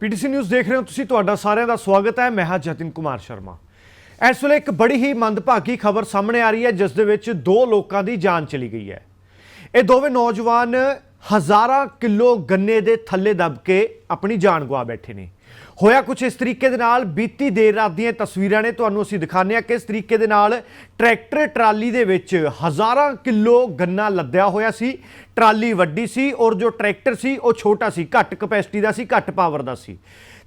PTC news ਦੇਖ ਰਹੇ ਹੋ ਤੁਸੀਂ, ਤੁਹਾਡਾ ਸਾਰਿਆਂ ਦਾ ਸਵਾਗਤ ਹੈ। ਮੈਂ ਹਾਂ ਜਤਿਨ ਕੁਮਾਰ ਸ਼ਰਮਾ। ਇਸ ਵੇਲੇ ਇੱਕ ਬੜੀ ਹੀ ਮੰਦਭਾਗੀ ਖਬਰ ਸਾਹਮਣੇ ਆ ਰਹੀ ਹੈ, ਜਿਸ ਦੇ ਵਿੱਚ ਦੋ ਲੋਕਾਂ ਦੀ ਜਾਨ ਚਲੀ ਗਈ ਹੈ। ਇਹ ਦੋਵੇਂ ਨੌਜਵਾਨ ਹਜ਼ਾਰਾਂ ਕਿਲੋ ਗੰਨੇ ਦੇ ਥੱਲੇ ਦਬ ਕੇ ਆਪਣੀ ਜਾਨ ਗਵਾ ਬੈਠੇ ਨੇ। ਹੋਇਆ ਕੁਝ ਇਸ ਤਰੀਕੇ ਦੇ ਨਾਲ? ਬੀਤੀ ਦੇਰ ਰਾਤ ਦੀਆਂ ਤਸਵੀਰਾਂ ਨੇ ਤੁਹਾਨੂੰ ਅਸੀਂ ਦਿਖਾਉਂਦੇ ਹਾਂ ਕਿਸ ਤਰੀਕੇ ਦੇ ਨਾਲ ਟਰੈਕਟਰ ਟਰਾਲੀ ਦੇ ਵਿੱਚ ਹਜ਼ਾਰਾਂ ਕਿਲੋ ਗੰਨਾ ਲੱਦਿਆ ਹੋਇਆ ਸੀ। ਟਰਾਲੀ ਵੱਡੀ ਸੀ ਔਰ ਜੋ ਟਰੈਕਟਰ ਸੀ, ਉਹ ਛੋਟਾ ਸੀ, ਘੱਟ ਕਪੈਸਿਟੀ ਦਾ ਸੀ, ਘੱਟ ਪਾਵਰ ਦਾ ਸੀ।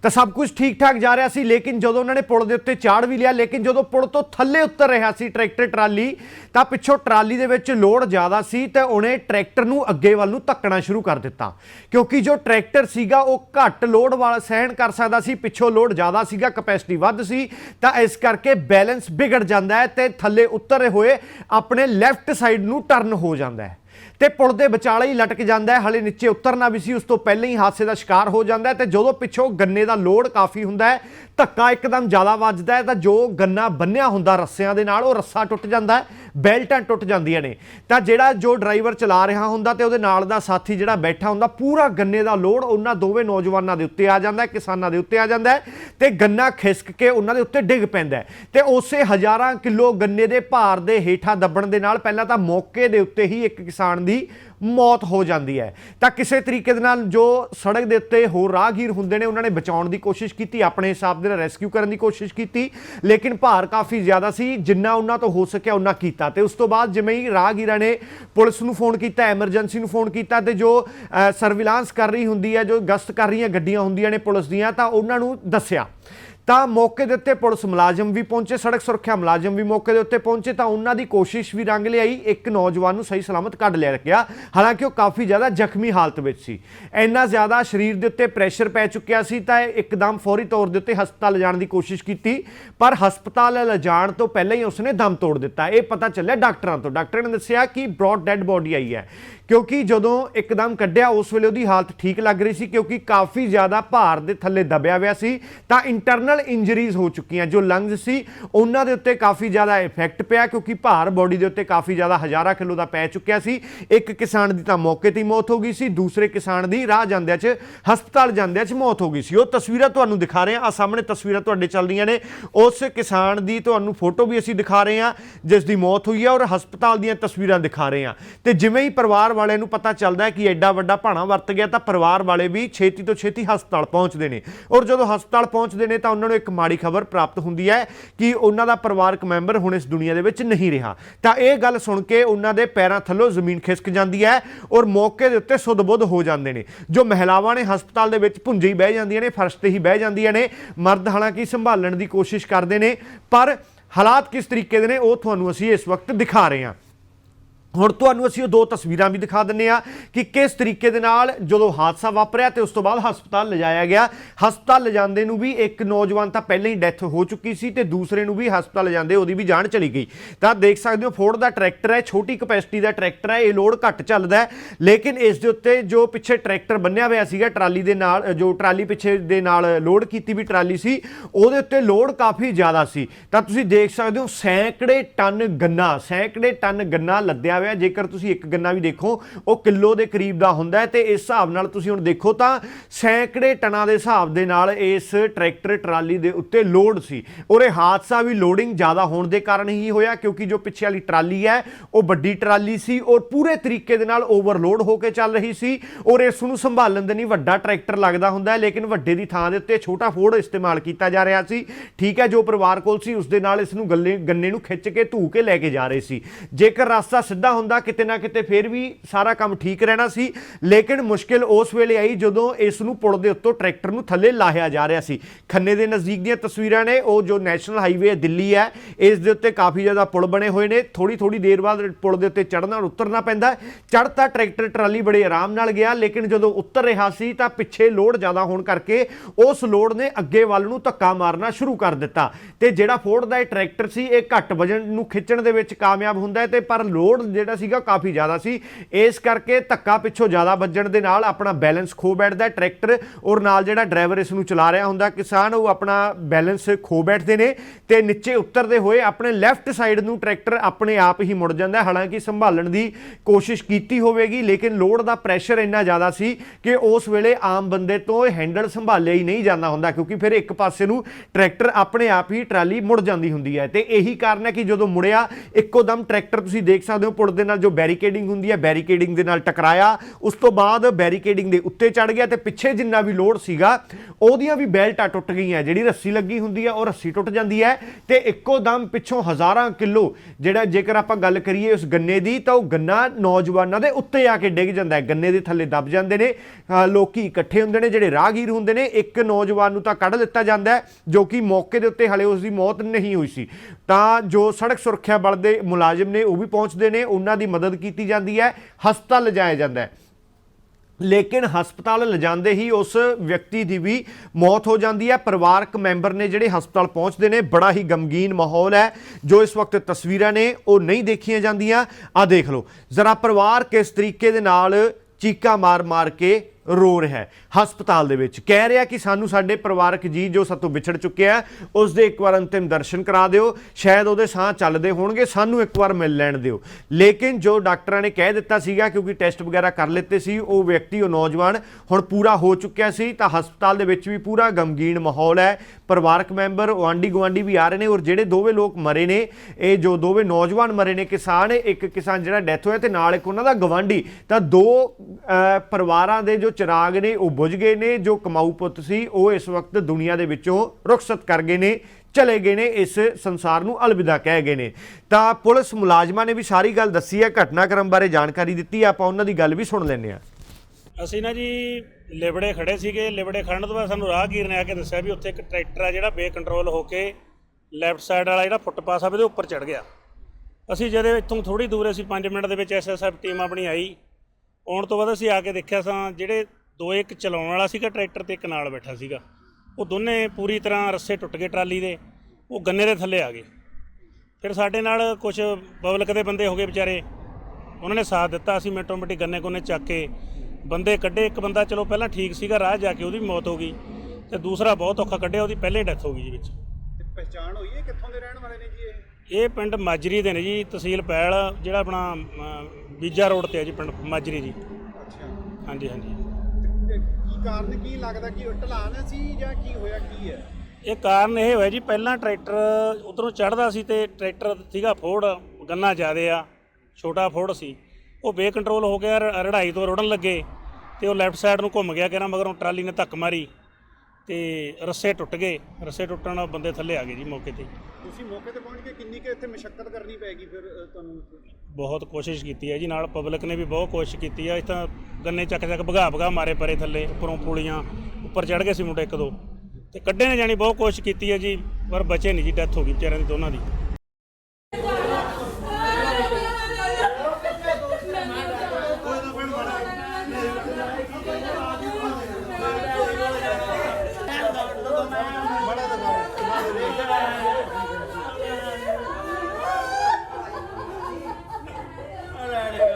ਤਾਂ ਸਭ ਕੁਝ ਠੀਕ ਠਾਕ ਜਾ ਰਿਹਾ ਸੀ, ਲੇਕਿਨ ਜਦੋਂ ਉਹਨਾਂ ਨੇ ਪੁਲ ਦੇ ਉੱਤੇ ਚਾੜ ਵੀ ਲਿਆ, ਲੇਕਿਨ ਜਦੋਂ ਪੁਲ ਤੋਂ ਥੱਲੇ ਉਤਰ ਰਿਹਾ ਸੀ ਟਰੈਕਟਰ ਟਰਾਲੀ, ਤਾਂ ਪਿੱਛੋਂ ਟਰਾਲੀ ਦੇ ਵਿੱਚ ਲੋਡ ਜ਼ਿਆਦਾ ਸੀ ਤੇ ਉਹਨੇ ਟਰੈਕਟਰ ਨੂੰ ਅੱਗੇ ਵੱਲ ਨੂੰ ਧੱਕਣਾ ਸ਼ੁਰੂ ਕਰ ਦਿੱਤਾ। ਕਿਉਂਕਿ ਜੋ ਟਰੈਕਟਰ ਸੀਗਾ, ਉਹ ਘੱਟ ਲੋਡ ਵਾਲਾ ਸਹਿਣ ਕਰ ਸਕਦਾ ਸੀ, ਪਿੱਛੋਂ ਲੋਡ ਜ਼ਿਆਦਾ ਸੀਗਾ, ਕਪੈਸਿਟੀ ਵੱਧ ਸੀ, ਤਾਂ ਇਸ ਕਰਕੇ ਬੈਲੈਂਸ ਵਿਗੜ ਜਾਂਦਾ ਹੈ ਤੇ ਥੱਲੇ ਉਤਰੇ ਹੋਏ ਆਪਣੇ ਲੈਫਟ ਸਾਈਡ ਨੂੰ ਟਰਨ ਹੋ ਜਾਂਦਾ ਹੈ। ਤੇ ਪੁਲ ਦੇ ਵਿਚਾਲੇ ਹੀ ਲਟਕ ਜਾਂਦਾ ਹੈ। ਹਲੇ ਨੀਚੇ ਉਤਰਨਾ ਵੀ ਸੀ, ਉਸ ਤੋਂ ਪਹਿਲਾਂ ਹੀ ਹਾਦਸੇ ਦਾ ਸ਼ਿਕਾਰ ਹੋ ਜਾਂਦਾ ਹੈ ਤੇ ਜਦੋਂ ਪਿੱਛੋਂ ਗੰਨੇ ਦਾ ਲੋਡ ਕਾਫੀ ਹੁੰਦਾ ਹੈ, ਧੱਕਾ ਇੱਕਦਮ ਜ਼ਿਆਦਾ ਵੱਜਦਾ ਹੈ ਤਾਂ ਜੋ ਗੰਨਾ ਬੰਨਿਆ ਹੁੰਦਾ ਰੱਸਿਆਂ ਦੇ ਨਾਲ, ਉਹ ਰੱਸਾ ਟੁੱਟ ਜਾਂਦਾ ਹੈ, ਬੈਲਟਾਂ ਟੁੱਟ ਜਾਂਦੀਆਂ ਨੇ। ਤਾਂ ਜਿਹੜਾ ਜੋ ਡਰਾਈਵਰ ਚਲਾ ਰਿਹਾ ਹੁੰਦਾ ਤੇ ਉਹਦੇ ਨਾਲ ਦਾ ਸਾਥੀ ਜਿਹੜਾ ਬੈਠਾ ਹੁੰਦਾ, ਪੂਰਾ ਗੰਨੇ ਦਾ ਲੋਡ ਉਹਨਾਂ ਦੋਵੇਂ ਨੌਜਵਾਨਾਂ ਦੇ ਉੱਤੇ ਆ ਜਾਂਦਾ ਹੈ, ਕਿਸਾਨਾਂ ਦੇ ਉੱਤੇ ਆ ਜਾਂਦਾ ਹੈ ਤੇ ਗੰਨਾ ਖਿਸਕ ਕੇ ਉਹਨਾਂ ਦੇ ਉੱਤੇ ਡਿੱਗ ਪੈਂਦਾ ਹੈ। ਤੇ ਉਸੇ ਹਜ਼ਾਰਾਂ ਕਿਲੋ ਗੰਨੇ ਦੇ ਭਾਰ ਦੇ ਹੇਠਾਂ ਦੱਬਣ ਦੇ ਨਾਲ ਪਹਿਲਾਂ ਤਾਂ ਮੌਕੇ ਦੇ ਉੱਤੇ ਹੀ ਇੱਕ ਕਿਸਾਨ ਦੀ ਮੌਤ ਹੋ ਜਾਂਦੀ ਹੈ। ਤਾਂ ਕਿਸੇ ਤਰੀਕੇ ਦੇ ਨਾਲ ਜੋ ਸੜਕ ਦੇ ਉੱਤੇ ਹੋਰ ਰਾਹਗੀਰ ਹੁੰਦੇ ਨੇ, ਉਹਨਾਂ ਨੇ ਬਚਾਉਣ ਦੀ ਕੋਸ਼ਿਸ਼ ਕੀਤੀ, ਆਪਣੇ ਹਿਸਾਬ ਦੇ ਨਾਲ ਰੈਸਕਿਊ ਕਰਨ ਦੀ ਕੋਸ਼ਿਸ਼ ਕੀਤੀ, ਲੇਕਿਨ ਭਾਰ ਕਾਫੀ ਜ਼ਿਆਦਾ ਸੀ, ਜਿੰਨਾ ਉਹਨਾਂ ਤੋਂ ਹੋ ਸਕਿਆ ਉਹਨਾਂ ਕੀਤਾ। ਤੇ ਉਸ ਤੋਂ ਬਾਅਦ ਜਿਵੇਂ ਹੀ ਰਾਹਗੀਰਾਂ ਨੇ ਪੁਲਿਸ ਨੂੰ ਫੋਨ ਕੀਤਾ, ਐਮਰਜੈਂਸੀ ਨੂੰ ਫੋਨ ਕੀਤਾ ਤੇ ਜੋ ਸਰਵਿਲਾਂਸ ਕਰ ਰਹੀ ਹੁੰਦੀ ਹੈ, ਜੋ ਗਸ਼ਤ ਕਰ ਰਹੀਆਂ ਗੱਡੀਆਂ ਹੁੰਦੀਆਂ ਨੇ ਪੁਲਿਸ ਦੀਆਂ, ਤਾਂ ਉਹਨਾਂ ਨੂੰ ਦੱਸਿਆ। ਤਾਂ ਮੌਕੇ ਦੇ ਉੱਤੇ ਪੁਲਿਸ ਮੁਲਾਜ਼ਮ ਵੀ ਪਹੁੰਚੇ, ਸੜਕ ਸੁਰੱਖਿਆ ਮੁਲਾਜ਼ਮ ਵੀ ਮੌਕੇ ਦੇ ਉੱਤੇ ਪਹੁੰਚੇ, ਤਾਂ ਉਹਨਾਂ ਦੀ ਕੋਸ਼ਿਸ਼ ਵੀ ਰੰਗ ਲਿਆਈ। ਇੱਕ ਨੌਜਵਾਨ ਨੂੰ ਸਹੀ ਸਲਾਮਤ ਕੱਢ ਲਿਆ ਗਿਆ। ਹਾਲਾਂਕਿ ਉਹ ਕਾਫੀ ਜ਼ਿਆਦਾ ਜ਼ਖਮੀ ਹਾਲਤ ਵਿੱਚ ਸੀ। ਇੰਨਾ ਜ਼ਿਆਦਾ ਸਰੀਰ ਦੇ ਉੱਤੇ ਪ੍ਰੈਸ਼ਰ ਪੈ ਚੁੱਕਿਆ ਸੀ ਤਾਂ ਇਹ ਇੱਕਦਮ ਫੌਰੀ ਤੌਰ ਦੇ ਉੱਤੇ ਹਸਪਤਾਲ ਲਿਜਾਣ ਦੀ ਕੋਸ਼ਿਸ਼ ਕੀਤੀ। ਪਰ ਹਸਪਤਾਲ ਲਿਜਾਣ ਤੋਂ ਪਹਿਲਾਂ ਹੀ ਉਸਨੇ ਦਮ ਤੋੜ ਦਿੱਤਾ। ਇਹ ਪਤਾ ਚੱਲਿਆ ਡਾਕਟਰਾਂ ਤੋਂ। ਡਾਕਟਰ ਨੇ ਦੱਸਿਆ ਕਿ ਬ੍ਰੌਡ ਡੈੱਡ ਬੋਡੀ ਆਈ ਹੈ। ਕਿਉਂਕਿ ਜਦੋਂ ਇੱਕਦਮ ਕੱਢਿਆ, ਉਸ ਵੇਲੇ ਉਹਦੀ ਹਾਲਤ ਠੀਕ ਲੱਗ ਰਹੀ ਸੀ ਕਿਉਂਕਿ ਕਾਫੀ ਜ਼ਿਆਦਾ ਭਾਰ ਦੇ ਥੱਲੇ ਦਬਿਆ ਹੋਇਆ ਸੀ। ਤਾਂ ਇੰਟਰਨਲ ਇੰਜਰੀਜ਼ ਹੋ ਚੁੱਕੀਆਂ। ਜੋ ਲੰਗਸ ਸੀ, ਉਹਨਾਂ ਦੇ ਉੱਤੇ ਕਾਫੀ ਜ਼ਿਆਦਾ ਇਫੈਕਟ ਪਿਆ ਕਿਉਂਕਿ ਭਾਰ ਬੋਡੀ ਦੇ ਉੱਤੇ ਕਾਫੀ ਜ਼ਿਆਦਾ ਹਜ਼ਾਰਾਂ ਕਿਲੋ ਦਾ ਪੈ ਚੁੱਕਿਆ ਸੀ। ਇੱਕ ਕਿਸਾਨ ਦੀ ਤਾਂ ਮੌਕੇ ਤੇ ਹੀ ਮੌਤ ਹੋ ਗਈ ਸੀ। ਦੂਸਰੇ ਕਿਸਾਨ ਦੀ ਰਾਹ ਜਾਂਦਿਆਂ 'ਚ, ਹਸਪਤਾਲ ਜਾਂਦਿਆਂ 'ਚ ਮੌਤ ਹੋ ਗਈ ਸੀ। ਉਹ ਤਸਵੀਰਾਂ ਤੁਹਾਨੂੰ ਦਿਖਾ ਰਹੇ ਹਾਂ। ਆ ਸਾਹਮਣੇ ਤਸਵੀਰਾਂ ਤੁਹਾਡੇ ਚੱਲ ਰਹੀਆਂ ਨੇ। ਉਸ ਕਿਸਾਨ ਦੀ ਤੁਹਾਨੂੰ ਫੋਟੋ ਵੀ ਅਸੀਂ ਦਿਖਾ ਰਹੇ ਹਾਂ, ਜਿਸ ਦੀ ਮੌਤ ਹੋਈ ਹੈ ਔਰ ਹਸਪਤਾਲ ਦੀਆਂ ਤਸਵੀਰਾਂ ਦਿਖਾ ਰਹੇ ਹਾਂ। ਤੇ ਜਿਵੇਂ ਹੀ ਪਰਿਵਾਰ ਵਾਲਿਆਂ ਨੂੰ ਪਤਾ ਚੱਲਦਾ ਹੈ ਕਿ ਐਡਾ ਵੱਡਾ ਭਾਣਾ ਵਰਤ ਗਿਆ ਤਾਂ ਪਰਿਵਾਰ ਵਾਲੇ ਵੀ ਛੇਤੀ ਤੋਂ ਛੇਤੀ ਹਸਪਤਾਲ ਪਹੁੰਚਦੇ ਨੇ। ਔਰ ਜਦੋਂ ਹਸਪਤਾਲ ਪਹੁੰਚਦੇ ਨੇ ਤਾਂ ਉਹਨਾਂ ਨੂੰ ਇੱਕ ਮਾੜੀ ਖਬਰ ਪ੍ਰਾਪਤ ਹੁੰਦੀ ਹੈ ਕਿ ਉਹਨਾਂ ਦਾ ਪਰਿਵਾਰਕ ਮੈਂਬਰ ਹੁਣ ਇਸ ਦੁਨੀਆ ਦੇ ਵਿੱਚ ਨਹੀਂ ਰਿਹਾ। ਤਾਂ ਇਹ ਗੱਲ ਸੁਣ ਕੇ ਉਹਨਾਂ ਦੇ ਪੈਰਾਂ ਥੱਲੋਂ ਜ਼ਮੀਨ ਖਿਸਕ ਜਾਂਦੀ ਹੈ ਔਰ ਮੌਕੇ ਦੇ ਉੱਤੇ ਸੁੱਧ-ਬੁੱਧ ਹੋ ਜਾਂਦੇ ਨੇ। ਜੋ ਮਹਿਲਾਵਾਂ ਨੇ ਹਸਪਤਾਲ ਦੇ ਵਿੱਚ ਭੁੰਜੇ ਹੀ ਬਹਿ ਜਾਂਦੀਆਂ ਨੇ, ਫਰਸ਼ ਤੇ ਹੀ ਬਹਿ ਜਾਂਦੀਆਂ ਨੇ, ਮਰਦ ਹਾਲਾਂਕਿ ਸੰਭਾਲਣ ਦੀ ਕੋਸ਼ਿਸ਼ ਕਰਦੇ ਨੇ, ਪਰ ਹਾਲਾਤ ਕਿਸ ਤਰੀਕੇ ਦੇ ਨੇ ਉਹ ਤੁਹਾਨੂੰ ਅਸੀਂ ਇਸ ਵਕਤ ਦਿਖਾ ਰਹੇ ਹਾਂ। ਹੁਣ ਤੁਹਾਨੂੰ ਅਸੀਂ ਉਹ ਦੋ ਤਸਵੀਰਾਂ ਵੀ ਦਿਖਾ ਦਿੰਨੇ ਆ ਕਿ ਕਿਸ ਤਰੀਕੇ ਦੇ ਨਾਲ ਜਦੋਂ ਹਾਦਸਾ ਵਾਪਰਿਆ ਤੇ ਉਸ ਤੋਂ ਬਾਅਦ ਹਸਪਤਾਲ ਲਿਜਾਇਆ ਗਿਆ। ਹਸਪਤਾਲ ਲਿਜਾਂਦੇ ਨੂੰ ਵੀ ਇੱਕ ਨੌਜਵਾਨ ਤਾਂ ਪਹਿਲਾਂ ਹੀ ਡੈਥ ਹੋ ਚੁੱਕੀ ਸੀ ਤੇ ਦੂਸਰੇ ਨੂੰ ਵੀ ਹਸਪਤਾਲ ਲਿਜਾਂਦੇ ਉਹਦੀ ਵੀ ਜਾਨ ਚਲੀ ਗਈ। ਤਾਂ ਦੇਖ ਸਕਦੇ ਹੋ ਫੋਰਡ ਦਾ ਟਰੈਕਟਰ ਹੈ, ਛੋਟੀ ਕਪੈਸਿਟੀ ਦਾ ਟਰੈਕਟਰ ਹੈ, ਇਹ ਲੋਡ ਘੱਟ ਚੱਲਦਾ ਲੇਕਿਨ ਇਸ ਦੇ ਉੱਤੇ ਜੋ ਪਿੱਛੇ ਟਰੈਕਟਰ ਬੰਨਿਆ ਹੋਇਆ ਸੀਗਾ ਟਰਾਲੀ ਦੇ ਨਾਲ, ਜੋ ਟਰਾਲੀ ਪਿੱਛੇ ਦੇ ਨਾਲ ਲੋਡ ਕੀਤੀ ਵੀ ਟਰਾਲੀ ਸੀ, ਉਹਦੇ ਉੱਤੇ ਲੋਡ ਕਾਫੀ ਜ਼ਿਆਦਾ ਸੀ। ਤਾਂ ਤੁਸੀਂ ਦੇਖ ਸਕਦੇ ਹੋ ਸੈਂਕੜੇ ਟਨ ਗੰਨਾ, ਸੈਂਕੜੇ ਟਨ ਗੰਨਾ ਲੱਦਿਆ ਹੋਇਆ, ਜੇਕਰ ਤੁਸੀਂ ਇੱਕ ਗੰਨਾ ਵੀ ਦੇਖੋ, ਉਹ ਕਿਲੋ ਦੇ ਕਰੀਬ ਦਾ ਹੁੰਦਾ ਹੈ ਤੇ ਇਸ ਹਿਸਾਬ ਨਾਲ ਤੁਸੀਂ ਹੁਣ ਦੇਖੋ ਤਾਂ ਸੈਂਕੜੇ ਟਨਾਂ ਦੇ ਹਿਸਾਬ ਦੇ ਨਾਲ ਇਸ ਟਰੈਕਟਰ ਟਰਾਲੀ ਦੇ ਉੱਤੇ ਲੋਡ ਸੀ। ਔਰ ਇਹ ਹਾਦਸਾ ਵੀ ਲੋਡਿੰਗ ਜ਼ਿਆਦਾ ਹੋਣ ਦੇ ਕਾਰਨ ਹੀ ਹੋਇਆ, ਕਿਉਂਕਿ ਜੋ ਪਿੱਛੇ ਵਾਲੀ ਟਰਾਲੀ ਹੈ, ਉਹ ਵੱਡੀ ਟਰਾਲੀ ਸੀ ਔਰ ਪੂਰੇ ਤਰੀਕੇ ਦੇ ਨਾਲ ਓਵਰਲੋਡ ਹੋ ਕੇ ਚੱਲ ਰਹੀ ਸੀ ਔਰ ਇਸ ਨੂੰ ਸੰਭਾਲਣ ਦੇ ਨਹੀਂ ਵੱਡਾ ਟਰੈਕਟਰ ਲੱਗਦਾ ਹੁੰਦਾ ਹੈ, ਲੇਕਿਨ ਵੱਡੇ ਦੀ ਥਾਂ ਦੇ ਉੱਤੇ ਛੋਟਾ ਫੋਰਡ ਇਸਤੇਮਾਲ ਕੀਤਾ ਜਾ ਰਿਹਾ ਸੀ। ਠੀਕ ਹੈ, ਜੋ ਪਰਿਵਾਰ ਕੋਲ ਸੀ ਉਸ ਦੇ ਨਾਲ ਇਸ ਨੂੰ ਗੱਲੇ ਗੰਨੇ ਨੂੰ ਖਿੱਚ ਕੇ ਧੂ ਕੇ ਲੈ ਕੇ ਜਾ ਰਹੇ ਸੀ। ਜੇਕਰ ਰਸਤਾ ਸਿੱਧਾ ਹੁੰਦਾ ਕਿਤੇ ਨਾ ਕਿਤੇ ਫਿਰ ਵੀ ਸਾਰਾ ਕੰਮ ਠੀਕ ਰਹਿਣਾ ਸੀ। ਲੇਕਿਨ ਮੁਸ਼ਕਿਲ ਉਸ ਵੇਲੇ ਆਈ ਜਦੋਂ ਇਸ ਨੂੰ ਪੁਲ ਦੇ ਉੱਤੋਂ ਟਰੈਕਟਰ ਨੂੰ ਥੱਲੇ ਲਾਹਿਆ ਜਾ ਰਿਹਾ ਸੀ। ਖੰਨੇ ਦੇ ਨਜ਼ਦੀਕ ਦੀਆਂ ਤਸਵੀਰਾਂ ਨੇ, ਉਹ ਜੋ ਨੈਸ਼ਨਲ ਹਾਈਵੇ ਦਿੱਲੀ ਹੈ, ਇਸ ਦੇ ਉੱਤੇ ਕਾਫੀ ਜ਼ਿਆਦਾ ਪੁਲ ਬਣੇ ਹੋਏ ਨੇ। ਥੋੜੀ ਥੋੜੀ ਦੇਰ ਬਾਅਦ ਪੁਲ ਦੇ ਉੱਤੇ ਚੜ੍ਹਨਾ ਔਰ ਉਤਰਨਾ ਪੈਂਦਾ ਚੜ੍ਹਤਾ ਟਰੈਕਟਰ ਟਰਾਲੀ ਬੜੇ ਆਰਾਮ ਨਾਲ ਗਿਆ, ਲੇਕਿਨ ਜਦੋਂ ਉਤਰ ਰਿਹਾ ਸੀ ਤਾਂ ਪਿੱਛੇ ਲੋਡ ਜ਼ਿਆਦਾ ਹੋਣ ਕਰਕੇ ਉਸ ਲੋਡ ਨੇ ਅੱਗੇ ਵੱਲ ਨੂੰ ਧੱਕਾ ਮਾਰਨਾ ਸ਼ੁਰੂ ਕਰ ਦਿੱਤਾ। ਤੇ ਜਿਹੜਾ ਫੋਰਡ ਦਾ ਇਹ ਟਰੈਕਟਰ ਸੀ, ਇਹ ਘੱਟ ਵਜਨ ਨੂੰ ਖਿੱਚਣ ਦੇ ਵਿੱਚ ਕਾਮਯਾਬ ਹੁੰਦਾ ਹੈ ਤੇ ਪਰ ਲੋਡ ਜਿਹੜਾ ਸੀਗਾ ਕਾਫੀ ਜ਼ਿਆਦਾ ਸੀ। ਇਸ ਕਰਕੇ ਧੱਕਾ ਪਿੱਛੋਂ ਜ਼ਿਆਦਾ ਵੱਜਣ ਦੇ ਨਾਲ ਆਪਣਾ ਬੈਲੈਂਸ ਖੋ ਬੈਠਦਾ ਟਰੈਕਟਰ ਔਰ ਨਾਲ ਜਿਹੜਾ ਡਰਾਈਵਰ ਇਸ ਨੂੰ ਚਲਾ ਰਿਹਾ ਹੁੰਦਾ ਕਿਸਾਨ ਉਹ ਆਪਣਾ ਬੈਲੈਂਸ ਖੋ ਬੈਠਦੇ ਨੇ ਤੇ ਨੀਚੇ ਉਤਰਦੇ ਹੋਏ ਆਪਣੇ ਲੈਫਟ ਸਾਈਡ ਨੂੰ ਟਰੈਕਟਰ ਆਪਣੇ ਆਪ ਹੀ ਮੁੜ ਜਾਂਦਾ ਹਾਲਾਂਕਿ ਸੰਭਾਲਣ ਦੀ ਕੋਸ਼ਿਸ਼ ਕੀਤੀ ਹੋਵੇਗੀ, ਲੇਕਿਨ ਲੋਡ ਦਾ ਪ੍ਰੈਸ਼ਰ ਇੰਨਾ ਜ਼ਿਆਦਾ ਸੀ ਕਿ ਉਸ ਵੇਲੇ ਆਮ ਬੰਦੇ ਤੋਂ ਹੈਂਡਲ ਸੰਭਾਲਿਆ ਹੀ ਨਹੀਂ ਜਾਂਦਾ ਹੁੰਦਾ, ਕਿਉਂਕਿ ਫਿਰ ਇੱਕ ਪਾਸੇ ਨੂੰ ਟਰੈਕਟਰ ਆਪਣੇ ਆਪ ਹੀ ਟਰਾਲੀ ਮੁੜ ਜਾਂਦੀ ਹੁੰਦੀ ਹੈ। ਤੇ ਇਹੀ ਕਾਰਨ ਹੈ ਕਿ ਜਦੋਂ ਮੁੜਿਆ, ਇੱਕੋ ਦਮ ਟਰੈਕਟਰ ਤੁਸੀਂ ਦੇਖ ਸਕਦੇ ਹੋ ਪੁਲ ਦੇ ਨਾਲ ਜੋ ਬੈਰੀਕੇਡਿੰਗ ਹੁੰਦੀ ਹੈ, ਬੈਰੀਕੇਡਿੰਗ ਦੇ ਨਾਲ ਟਕਰਾਇਆ। ਉਸ ਤੋਂ ਬਾਅਦ ਬੈਰੀਕੇਡਿੰਗ ਦੇ ਉੱਤੇ ਚੜ ਗਿਆ ਤੇ ਪਿੱਛੇ ਜਿੰਨਾ ਵੀ ਲੋਡ ਸੀਗਾ, ਉਹਦੀਆਂ ਵੀ ਬੈਲਟਾਂ ਟੁੱਟ ਗਈਆਂ। ਜਿਹੜੀ ਰੱਸੀ ਲੱਗੀ ਹੁੰਦੀ ਹੈ ਉਹ ਰੱਸੀ ਟੁੱਟ ਜਾਂਦੀ ਹੈ ਤੇ ਇੱਕੋ ਦਮ ਪਿੱਛੋਂ ਹਜ਼ਾਰਾਂ ਕਿਲੋ ਜਿਹੜਾ ਜੇਕਰ ਆਪਾਂ ਗੱਲ ਕਰੀਏ ਉਸ ਗੰਨੇ ਦੀ, ਤਾਂ ਉਹ ਗੰਨਾ ਨੌਜਵਾਨਾਂ ਦੇ ਉੱਤੇ ਆ ਕੇ ਡਿੱਗ ਜਾਂਦਾ ਹੈ। ਗੰਨੇ ਦੇ ਥੱਲੇ ਦਬ ਜਾਂਦੇ ਨੇ। ਅਹ ਲੋਕੀ ਇਕੱਠੇ ਹੁੰਦੇ ਨੇ, ਜਿਹੜੇ ਰਾਹਗੀਰ ਹੁੰਦੇ ਨੇ, ਇੱਕ ਨੌਜਵਾਨ ਨੂੰ ਤਾਂ ਕੱਢ ਲਿੱਤਾ ਜਾਂਦਾ ਹੈ, ਜੋ ਕਿ ਮੌਕੇ ਦੇ ਉੱਤੇ ਹਲੇ ਉਸ ਦੀ ਮੌਤ ਨਹੀਂ ਹੋਈ ਸੀ। ਤਾਂ ਜੋ ਸੜਕ ਸੁਰੱਖਿਆ ਬਲ ਦੇ ਮੁਲਾਜ਼ਮ ਨੇ, ਉਹ ਵੀ ਪਹੁੰਚਦੇ ਨੇ ਉਹਨਾਂ ਦੀ ਮਦਦ ਕੀਤੀ ਜਾਂਦੀ ਹੈ, ਹਸਪਤਾਲ ਲਿਜਾਇਆ ਜਾਂਦਾ ਹੈ। ਲੇਕਿਨ ਹਸਪਤਾਲ ਲਿਜਾਂਦੇ ਹੀ ਉਸ ਵਿਅਕਤੀ ਦੀ ਵੀ ਮੌਤ ਹੋ ਜਾਂਦੀ ਹੈ। ਪਰਿਵਾਰਕ ਮੈਂਬਰ ਨੇ ਜਿਹੜੇ ਹਸਪਤਾਲ ਪਹੁੰਚਦੇ ਨੇ, ਬੜਾ ਹੀ ਗਮਗੀਨ ਮਾਹੌਲ ਹੈ। ਜੋ ਇਸ ਵਕਤ ਤਸਵੀਰਾਂ ਨੇ, ਉਹ ਨਹੀਂ ਦੇਖੀਆਂ ਜਾਂਦੀਆਂ। ਆ ਦੇਖ ਲਓ। ਜ਼ਰਾ ਪਰਿਵਾਰ ਕਿਸ ਤਰੀਕੇ ਦੇ ਨਾਲ ਚੀਕਾ ਮਾਰ-ਮਾਰ ਕੇ ਰੋ ਰਿਹਾ ਹੈ। ਹਸਪਤਾਲ ਦੇ ਵਿੱਚ ਕਹਿ ਰਿਹਾ ਕਿ ਸਾਨੂੰ ਸਾਡੇ ਪਰਿਵਾਰਕ ਜੀ ਜੋ ਸਾਤੋਂ ਵਿਛੜ ਚੁੱਕਿਆ ਹੈ, ਉਸ ਦੇ ਇੱਕ ਵਾਰ ਅੰਤਿਮ ਦਰਸ਼ਨ ਕਰਾ ਦਿਓ। ਸ਼ਾਇਦ ਉਹਦੇ ਸਾਹ ਚੱਲਦੇ ਹੋਣਗੇ ਸਾਨੂੰ ਇੱਕ ਵਾਰ ਮਿਲ ਲੈਣ ਦਿਓ। ਲੇਕਿਨ ਜੋ ਡਾਕਟਰਾਂ ਨੇ ਕਹਿ ਦਿੱਤਾ ਸੀਗਾ ਕਿਉਂਕਿ ਟੈਸਟ ਵਗੈਰਾ ਕਰ ਲਿੱਤੇ ਸੀ ਉਹ ਵਿਅਕਤੀ ਉਹ ਨੌਜਵਾਨ ਹੁਣ ਪੂਰਾ ਹੋ ਚੁੱਕਿਆ ਸੀ ਤਾਂ ਹਸਪਤਾਲ ਦੇ ਵਿੱਚ ਵੀ ਪੂਰਾ ਗਮਗੀਨ ਮਾਹੌਲ ਹੈ। ਪਰਿਵਾਰਕ ਮੈਂਬਰ ਆਂਢੀ ਗੁਆਂਢੀ ਵੀ ਆ ਰਹੇ ਨੇ ਔਰ ਜਿਹੜੇ ਦੋਵੇਂ ਲੋਕ ਮਰੇ ਨੇ, ਇਹ ਜੋ ਦੋਵੇਂ ਨੌਜਵਾਨ ਮਰੇ ਨੇ, ਕਿਸਾਨ ਇੱਕ ਕਿਸਾਨ ਜਿਹੜਾ ਡੈਥ ਹੋਇਆ ਤੇ ਨਾਲ ਇੱਕ ਉਹਨਾਂ ਦਾ ਗਵਾਂਢੀ। ਤਾਂ ਦੋ ਪਰਿਵਾਰਾਂ ਦੇ ਜੋ ਚਿਰਾਗ ਨੇ, ਉਹ ਬੁਝ ਗਏ ਨੇ, ਜੋ ਕਮਾਊ ਪੁੱਤ ਸੀ, ਉਹ ਇਸ ਵਕਤ ਦੁਨੀਆ ਦੇ ਵਿੱਚੋਂ ਰੁਖਸਤ ਕਰ ਗਏ ਨੇ, ਚਲੇ ਗਏ ਨੇ, ਇਸ ਸੰਸਾਰ ਨੂੰ ਅਲਵਿਦਾ ਕਹਿ ਗਏ ਨੇ। ਤਾਂ ਪੁਲਿਸ ਮੁਲਾਜ਼ਮਾਂ ਨੇ ਵੀ ਸਾਰੀ ਗੱਲ ਦੱਸੀ ਹੈ, ਘਟਨਾਕ੍ਰਮ ਬਾਰੇ ਜਾਣਕਾਰੀ ਦਿੱਤੀ ਆਪਾਂ ਉਹਨਾਂ ਦੀ ਗੱਲ ਵੀ ਸੁਣ ਲੈਂਦੇ ਹਾਂ। ਅਸੀਂ ਨਾ ਜੀ ਲਿਬੜੇ ਖੜੇ ਸੀਗੇ, ਲਿਬੜੇ ਖੜਨ ਤੋਂ ਬਾਅਦ ਸਾਨੂੰ ਰਾਹਗੀਰ ਨੇ ਆ ਕੇ ਦੱਸਿਆ ਵੀ ਉੱਥੇ ਇੱਕ ਟਰੈਕਟਰ ਆ ਜਿਹੜਾ ਬੇਕੰਟਰੋਲ ਹੋ ਕੇ ਲੈਫਟ ਸਾਈਡ ਵਾਲਾ ਜਿਹੜਾ ਫੁੱਟਪਾਥ ਆ, ਉਹਦੇ ਉੱਪਰ ਚੜ ਗਿਆ। ਅਸੀਂ ਜਦੋਂ ਇੱਥੋਂ ਥੋੜੀ ਦੂਰ ਅਸੀਂ 5 ਮਿੰਟ ਦੇ ਵਿੱਚ ਐਸਐਸਐਫ ਟੀਮ ਆਪਣੀ ਆਈ। ਆਉਣ ਤੋਂ ਬਾਅਦ ਅਸੀਂ ਆ ਕੇ ਦੇਖਿਆ ਸਾਂ, ਜਿਹੜੇ ਦੋ ਇੱਕ ਚਲਾਉਣ ਵਾਲਾ ਸੀਗਾ ਟਰੈਕਟਰ ਤੇ ਇੱਕ ਨਾਲ ਬੈਠਾ ਸੀਗਾ। ਉਹ ਦੋਨੇ ਪੂਰੀ ਤਰ੍ਹਾਂ ਰੱਸੇ ਟੁੱਟ ਗਏ ਟਰਾਲੀ ਦੇ, ਉਹ ਗੰਨੇ ਦੇ ਥੱਲੇ ਆ ਗਏ। ਫਿਰ ਸਾਡੇ ਨਾਲ ਕੁਝ ਪਬਲਿਕ ਦੇ ਬੰਦੇ ਹੋ ਗਏ ਵਿਚਾਰੇ। ਉਹਨਾਂ ਨੇ ਸਾਥ ਦਿੱਤਾ, ਅਸੀਂ ਮਿੰਟੋ ਮਿੰਟੀ ਗੰਨੇ ਗੁੰਨੇ ਚੱਕ ਕੇ ਬੰਦੇ ਕੱਢੇ ਇੱਕ ਬੰਦਾ ਚਲੋ ਪਹਿਲਾਂ ਠੀਕ ਸੀਗਾ ਰਾਹ ਜਾ ਕੇ ਉਹਦੀ ਵੀ ਮੌਤ ਹੋ ਗਈ ਤੇ ਦੂਸਰਾ ਬਹੁਤ ਔਖਾ ਕੱਢਿਆ ਉਹਦੀ ਪਹਿਲੇ ਡੈਥ ਹੋ ਗਈ ਜੀ ਵਿੱਚ। ਤੇ ਪਛਾਣ ਹੋਈ ਹੈ ਕਿੱਥੋਂ ਦੇ ਰਹਿਣ ਵਾਲੇ ਨੇ ਜੀ ਇਹ? ਇਹ ਪਿੰਡ ਮਾਜਰੀ ਦੇ ਨੇ ਜੀ ਤਹਿਸੀਲ ਪੈਲ ਜਿਹੜਾ ਆਪਣਾ ਅਮ, ਬੀਜਾ ਰੋਡ ਤੇ ਹੈ ਜੀ ਪਿੰਡ ਮਾਜਰੀ ਜੀ। ਅੱਛਾ। ਹਾਂਜੀ ਹਾਂਜੀ। ਤੇ ਕੀ ਕਾਰਨ ਕੀ ਲੱਗਦਾ ਕਿ ਢਲਾਨ ਸੀ ਜਾਂ ਕੀ ਹੋਇਆ ਕੀ ਹੈ? ਇਹ ਕਾਰਨ ਇਹ ਹੋਇਆ ਜੀ ਪਹਿਲਾਂ ਟਰੈਕਟਰ ਉਧਰੋਂ ਚੜਦਾ ਸੀ ਤੇ ਟਰੈਕਟਰ ਸੀਗਾ ਫੋੜ ਗੰਨਾ ਜ਼ਿਆਦੇ ਆ ਛੋਟਾ ਫੋੜ ਸੀ। ਉਹ ਬੇਕੰਟਰੋਲ ਹੋ ਗਿਆ ਰ- ਰੜਾਈ ਤੋਂ ਰੁੜਨ ਲੱਗੇ ਤੇ ਉਹ ਲੈਫਟ ਸਾਈਡ ਨੂੰ ਘੁੰਮ ਗਿਆ ਕਿਹਨਾਂ ਮਗਰੋਂ ਟਰਾਲੀ ਨੇ ਧੱਕ ਮਾਰੀ ਤੇ ਰੱਸੇ ਟੁੱਟ ਗਏ ਰੱਸੇ ਟੁੱਟਣ ਨਾਲ ਬੰਦੇ ਥੱਲੇ ਆ ਗਏ ਜੀ ਮੌਕੇ ਤੇ। ਤੁਸੀਂ ਮੌਕੇ ਤੇ ਪਹੁੰਚ ਕੇ ਕਿੰਨੀ ਕਿ ਇੱਥੇ ਮਸ਼ੱਕਤ ਕਰਨੀ ਪੈਗੀ ਫਿਰ ਅ, ਤੁਹਾਨੂੰ ਬਹੁਤ ਕੋਸ਼ਿਸ਼ ਕੀਤੀ ਹੈ ਜੀ ਨਾਲ ਪਬਲਿਕ ਨੇ ਵੀ ਬਹੁਤ ਕੋਸ਼ਿਸ਼ ਕੀਤੀ ਹੈ ਤਾਂ ਗੰਨੇ ਚੱਕ ਚੱਕ ਭਗਾ ਭਗਾ ਮਾਰੇ ਪਰੇ ਥੱਲੇ ਉੱਪਰੋਂ ਪੁਲੀਆਂ ਉੱਪਰ ਚੜ ਗਏ ਸੀ ਮੁੰਡੇ ਇੱਕ ਦੋ। ਤੇ ਕੱਢੇ ਨੇ ਜਾਣੀ ਬਹੁਤ ਕੋਸ਼ਿਸ਼ ਕੀਤੀ ਹੈ ਜੀ ਪਰ ਬਚੇ ਨਹੀਂ ਜੀ ਡੈਥ ਹੋ ਗਈ ਵਿਚਾਰਿਆਂ ਦੀ ਦੋਨਾਂ ਦੀ। Alrighty.